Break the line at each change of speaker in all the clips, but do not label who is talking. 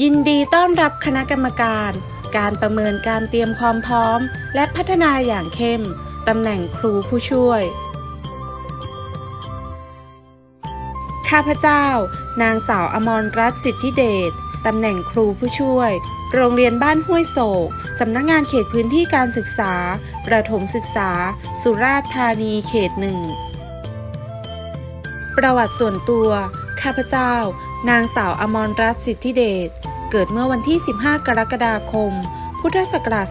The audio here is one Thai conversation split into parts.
ยินดีต้อนรับคณะกรรมการ การประเมินการเตรียมความพร้อม และพัฒนาอย่างเข้ม ตำแหน่งครูผู้ช่วย ข้าพเจ้า นางสาวอมรรัตน์สิทธิเดช ตำแหน่งครูผู้ช่วย โรงเรียนบ้านห้วยโศก สำนักงงานเขตพื้นที่การศึกษา ประถมศึกษา สุราษฎร์ธานีเขตหนึ่ง ประวัติส่วนตัว ข้าพเจ้า นางสาวอมรรัตน์สิทธิเดช เกิดเมื่อวันที่ 15 กรกฎาคม พุทธศักราช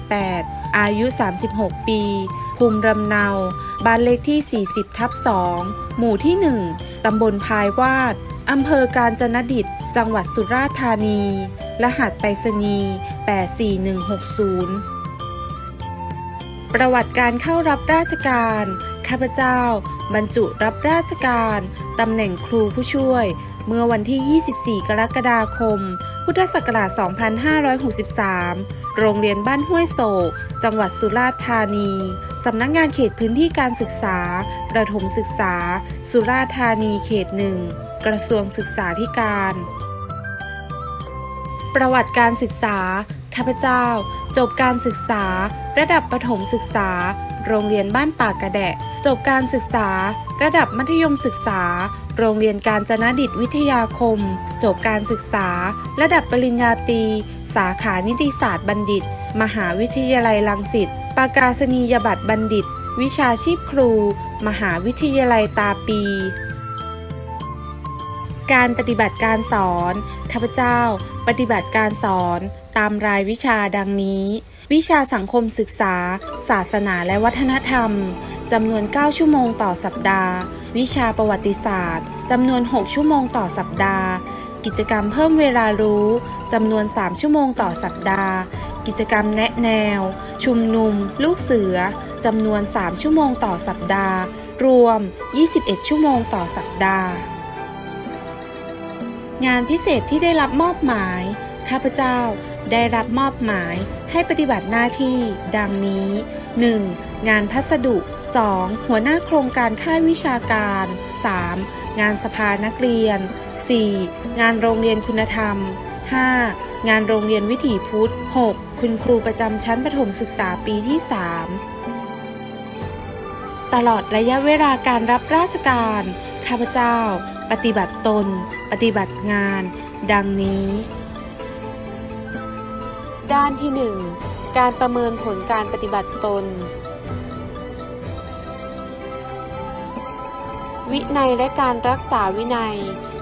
2528 อายุ 36 ปี ภูมิลำเนา บ้านเลขที่ 40 ทับ 2 หมู่ที่ 1 ตำบลพายวาด อำเภอกาญจนดิต จังหวัดสุราษฎร์ธานี รหัสไปรษณีย์ 84160 ประวัติการเข้ารับราชการ ข้าพเจ้า บรรจุรับราชการตำแหน่งครูผู้ช่วย เมื่อวันที่ 24 กรกฎาคม พุทธศักราช 2563 โรงเรียนบ้านห้วยโศก จังหวัดสุราษฎร์ธานี สำนักงานเขตพื้นที่การศึกษา ประถมศึกษา สุราษฎร์ธานีเขตหนึ่ง กระทรวงศึกษาธิการ ประวัติการศึกษา ข้าพเจ้า จบการศึกษา ระดับประถมศึกษา โรงเรียนบ้านปากระแดะ จบการศึกษา ระดับมัธยมศึกษา โรงเรียนการจนดิตวิทยาคม จบการศึกษา ระดับปริญญาตรี สาขานิติศาสตร์บัณฑิต มหาวิทยาลัยรังสิตปากาศนียบัตรบัณฑิต วิชาชีพครู มหาวิทยาลัยตาปี การปฏิบัติการสอน ข้าพเจ้า ปฏิบัติการสอน ตามรายวิชาดังนี้ วิชาสังคมศึกษา ศาสนาและวัฒนธรรม จำนวน 9 ชั่วโมงต่อสัปดาห์ วิชาประวัติศาสตร์ จำนวน 6 ชั่วโมงต่อสัปดาห์ กิจกรรมเพิ่มเวลารู้ จำนวน 3 ชั่วโมงต่อสัปดาห์ กิจกรรมแนะแนว ชุมนุม ลูกเสือ จำนวน 3 ชั่วโมงต่อสัปดาห์ รวม 21 ชั่วโมงต่อสัปดาห์ งานพิเศษที่ได้รับมอบหมาย ข้าพเจ้า ได้รับมอบหมายให้ปฏิบัติหน้าที่ดังนี้ 1. งานพัสดุ 2. หัวหน้าโครงการค่ายวิชาการ 3. งานสภานักเรียน 4. งานโรงเรียนคุณธรรม 5. งานโรงเรียนวิถีพุทธ 6. คุณครูประจำชั้นประถมศึกษาปีที่ 3 ตลอดระยะเวลาการรับราชการ ข้าพเจ้า ปฏิบัติตน ปฏิบัติงาน ดังนี้ ด้านที่ 1 การประเมินผลการปฏิบัติตน วินัยและการรักษาวินัย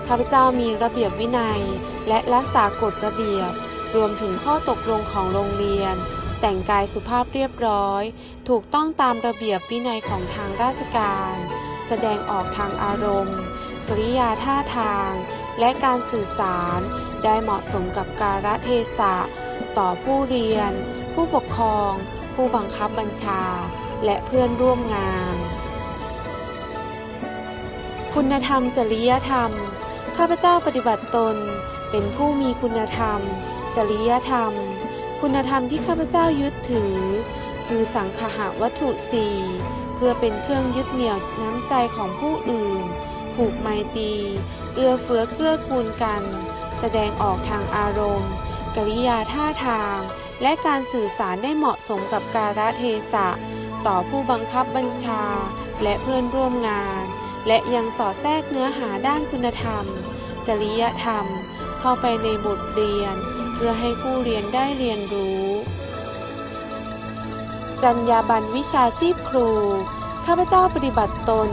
ข้าพเจ้ามีระเบียบวินัย และรักษากฎระเบียบ รวมถึงข้อตกลงของโรงเรียน แต่งกายสุภาพเรียบร้อย ถูกต้องตามระเบียบวินัยของทางราชการ แสดงออกทางอารมณ์กริยาท่าทาง และการสื่อสารได้เหมาะสมกับกาลเทศะ ต่อผู้เรียน ผู้ปกครอง ผู้บังคับบัญชา และเพื่อนร่วมงาน คุณธรรมจริยธรรม ข้าพเจ้าปฏิบัติตน เป็นผู้มีคุณธรรม จริยธรรม คุณธรรมที่ข้าพเจ้ายึดถือ คือสังคหะวัตถุสี่เพื่อเป็นเครื่องยึดเหนี่ยวน้ำใจของผู้อื่น ผูกไมตรี เอื้อเฟื้อเกื้อกูลกัน แสดงออกทางอารมณ์ กริยาท่าทาง และการสื่อสารได้เหมาะสมกับกาลเทศะ ต่อผู้บังคับบัญชา และเพื่อนร่วมงาน และยังสอดแทรกเนื้อหาด้านคุณธรรม จริยธรรม เข้าไปในบทเรียน เพื่อให้ผู้เรียนได้เรียนรู้ จรรยาบรรณวิชาชีพครู ข้าพเจ้าปฏิบัติตน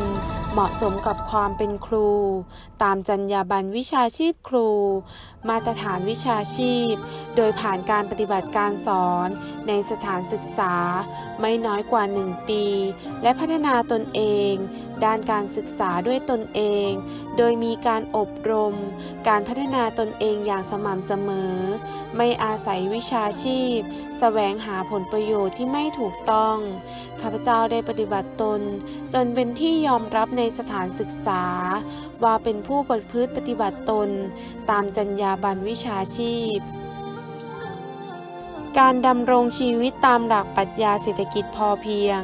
เหมาะสมกับความเป็นครู ตามจรรยาบรรณวิชาชีพครู มาตรฐานวิชาชีพ โดยผ่านการปฏิบัติการสอนในสถานศึกษา ไม่น้อยกว่า 1 ปี และพัฒนาตนเอง ด้านการศึกษาด้วยตนเอง โดยมีการอบรม การพัฒนาตนเองอย่างสม่ำเสมอ ไม่อาศัยวิชาชีพแสวงหาผลประโยชน์ที่ไม่ถูกต้อง ข้าพเจ้าได้ปฏิบัติตน จนเป็นที่ยอมรับในสถานศึกษา ว่าเป็นผู้ประพฤติปฏิบัติตน ตามจรรยาบรรณวิชาชีพ การดำรงชีวิตตามหลักปรัชญาเศรษฐกิจพอเพียง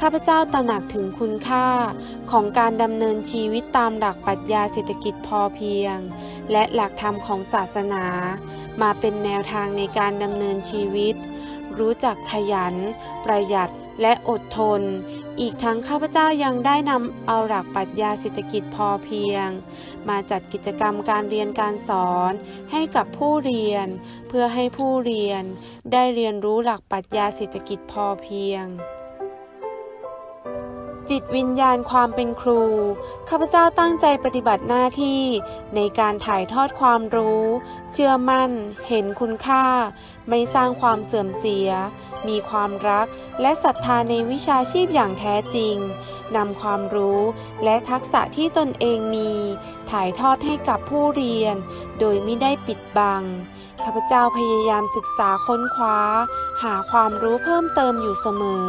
ข้าพเจ้าตระหนักถึงคุณค่าของการดำเนินชีวิตตามหลักปรัชญาเศรษฐกิจพอเพียง และหลักธรรมของศาสนา มาเป็นแนวทางในการดำเนินชีวิต รู้จักขยัน ประหยัดและอดทน อีกทั้งข้าพเจ้ายังได้นำเอาหลักปรัชญาเศรษฐกิจพอเพียง มาจัดกิจกรรมการเรียนการสอนให้กับผู้เรียน เพื่อให้ผู้เรียนได้เรียนรู้หลักปรัชญาเศรษฐกิจพอเพียงจิตวิญญาณความเป็นครู ข้าพเจ้าตั้งใจปฏิบัติหน้าที่ ในการถ่ายทอดความรู้ เชื่อมั่น เห็นคุณค่า ไม่สร้างความเสื่อมเสีย มีความรักและศรัทธาในวิชาชีพอย่างแท้จริงนำความรู้และทักษะที่ตนเองมี ถ่ายทอดให้กับผู้เรียน โดยไม่ได้ปิดบัง ข้าพเจ้าพยายามศึกษาค้นคว้า หาความรู้เพิ่มเติมอยู่เสมอ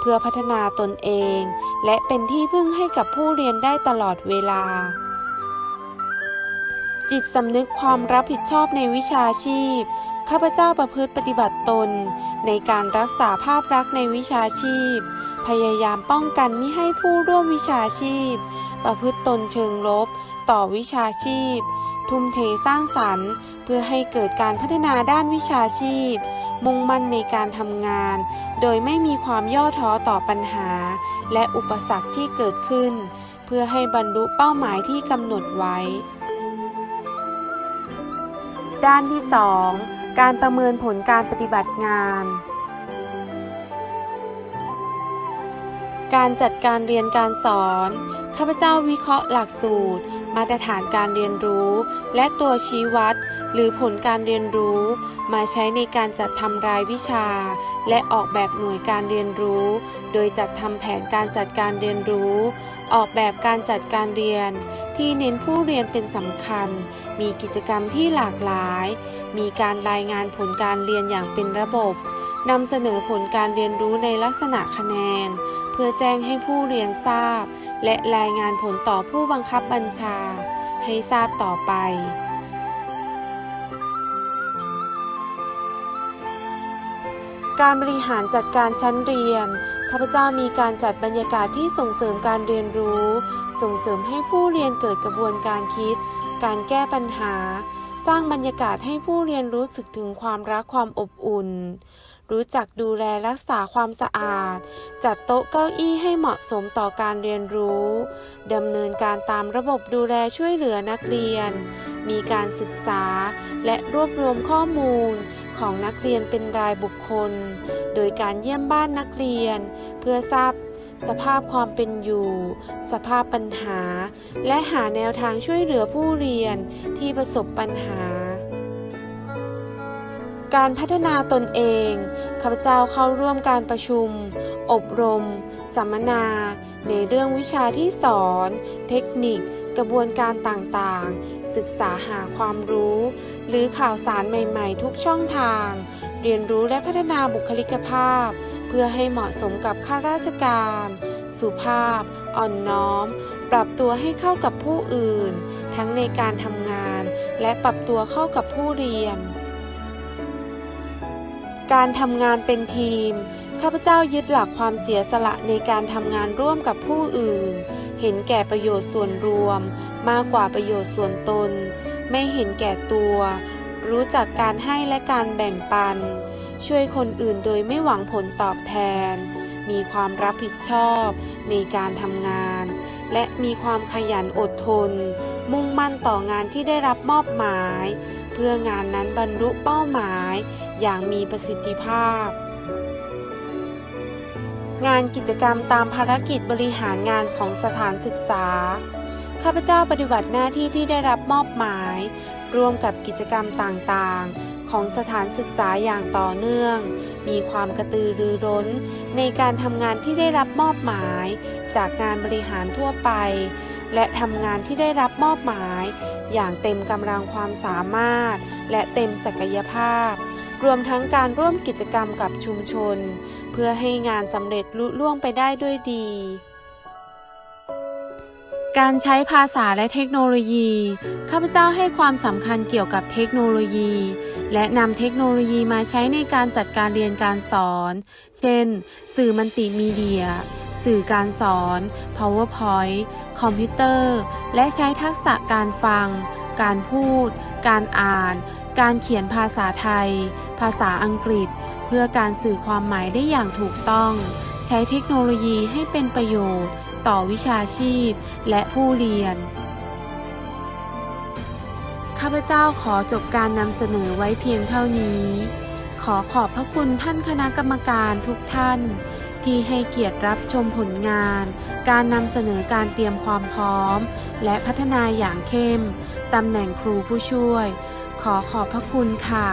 เพื่อพัฒนาตนเอง และเป็นที่พึ่งให้กับผู้เรียนได้ตลอดเวลาจิตสำนึกความรับผิดชอบในวิชาชีพ ข้าพเจ้าประพฤติปฏิบัติตน ในการรักษาภาพลักษณ์ในวิชาชีพ พยายามป้องกันมิให้ผู้ร่วมวิชาชีพ ประพฤติตนเชิงลบ ต่อวิชาชีพ ทุ่มเทสร้างสรรค์ เพื่อให้เกิดการพัฒนาด้านวิชาชีพ มุ่งมั่นในการทำงาน โดยไม่มีความย่อท้อต่อปัญหา และอุปสรรคที่เกิดขึ้น เพื่อให้บรรลุเป้าหมายที่กำหนดไว้ ด้านที่ 2 การประเมินผลการปฏิบัติงาน การจัดการเรียนการสอน ข้าพเจ้าวิเคราะห์หลักสูตร มาตรฐานการเรียนรู้ และตัวชี้วัด หรือผลการเรียนรู้ มาใช้ในการจัดทำรายวิชา และออกแบบหน่วยการเรียนรู้ โดยจัดทำแผนการจัดการเรียนรู้ ออกแบบการจัดการเรียน ที่เน้นผู้เรียนเป็นสำคัญ มีกิจกรรมที่หลากหลาย มีการรายงานผลการเรียนอย่างเป็นระบบนำเสนอผลการเรียนรู้ในลักษณะคะแนน เพื่อแจ้งให้ผู้เรียนทราบ และรายงานผลต่อผู้บังคับบัญชา ให้ทราบต่อไป การบริหารจัดการชั้นเรียน ข้าพเจ้ามีการจัดบรรยากาศที่ส่งเสริมการเรียนรู้ ส่งเสริมให้ผู้เรียนเกิดกระบวนการคิด การแก้ปัญหา สร้างบรรยากาศให้ผู้เรียนรู้สึกถึงความรักความอบอุ่น รู้จักดูแลรักษาความสะอาด จัดโต๊ะเก้าอี้ให้เหมาะสมต่อการเรียนรู้ดำเนินการตามระบบดูแลช่วยเหลือนักเรียน มีการศึกษาและรวบรวมข้อมูล ของนักเรียนเป็นรายบุคคล โดยการเยี่ยมบ้านนักเรียน เพื่อทราบสภาพความเป็นอยู่ สภาพปัญหา และหาแนวทางช่วยเหลือผู้เรียนที่ประสบปัญหา การพัฒนาตนเอง ข้าพเจ้าเข้าร่วมการประชุม อบรม สัมมนา ในเรื่องวิชาที่สอน เทคนิค กระบวนการต่างๆ ศึกษาหาความรู้ หรือข่าวสารใหม่ๆ ทุกช่องทาง เรียนรู้และพัฒนาบุคลิกภาพ เพื่อให้เหมาะสมกับข้าราชการ สุภาพ อ่อนน้อม ปรับตัวให้เข้ากับผู้อื่น ทั้งในการทำงาน และปรับตัวเข้ากับผู้เรียน การทำงานเป็นทีม ข้าพเจ้ายึดหลักความเสียสละในการทำงานร่วมกับผู้อื่น เห็นแก่ประโยชน์ส่วนรวม มากกว่าประโยชน์ส่วนตน ไม่เห็นแก่ตัว รู้จักการให้และการแบ่งปัน ช่วยคนอื่นโดยไม่หวังผลตอบแทน มีความรับผิดชอบในการทำงาน และมีความขยันอดทน มุ่งมั่นต่องานที่ได้รับมอบหมาย เพื่องานนั้นบรรลุเป้าหมายอย่างมีประสิทธิภาพงานกิจกรรมตามภารกิจบริหารงานของสถานศึกษา ข้าพเจ้าปฏิบัติหน้าที่ที่ได้รับมอบหมาย ร่วมกับกิจกรรมต่างๆ ของสถานศึกษาอย่างต่อเนื่อง มีความกระตือรือร้น ในการทำงานที่ได้รับมอบหมาย จากงานบริหารทั่วไป และทำงานที่ได้รับมอบหมาย อย่างเต็มกำลังความสามารถ และเต็มศักยภาพ รวมทั้งการร่วมกิจกรรมกับชุมชน เพื่อให้งานสำเร็จลุล่วงไปได้ด้วยดี การใช้ภาษาและเทคโนโลยี ข้าพเจ้าให้ความสำคัญเกี่ยวกับเทคโนโลยี และนำเทคโนโลยีมาใช้ในการจัดการเรียนการสอน เช่น สื่อมัลติมีเดีย สื่อการสอน PowerPoint คอมพิวเตอร์ และใช้ทักษะการฟัง การพูด การอ่าน การเขียนภาษาไทย ภาษาอังกฤษ เพื่อการสื่อความหมายได้อย่างถูกต้อง ใช้เทคโนโลยีให้เป็นประโยชน์ ต่อวิชาชีพและผู้เรียน ข้าพเจ้าขอจบการนำเสนอไว้เพียงเท่านี้ ขอขอบพระคุณท่านคณะกรรมการทุกท่าน ที่ให้เกียรติรับชมผลงาน การนำเสนอการเตรียมความพร้อม และพัฒนาอย่างเข้มตำแหน่งครูผู้ช่วย ขอขอบพระคุณค่ะ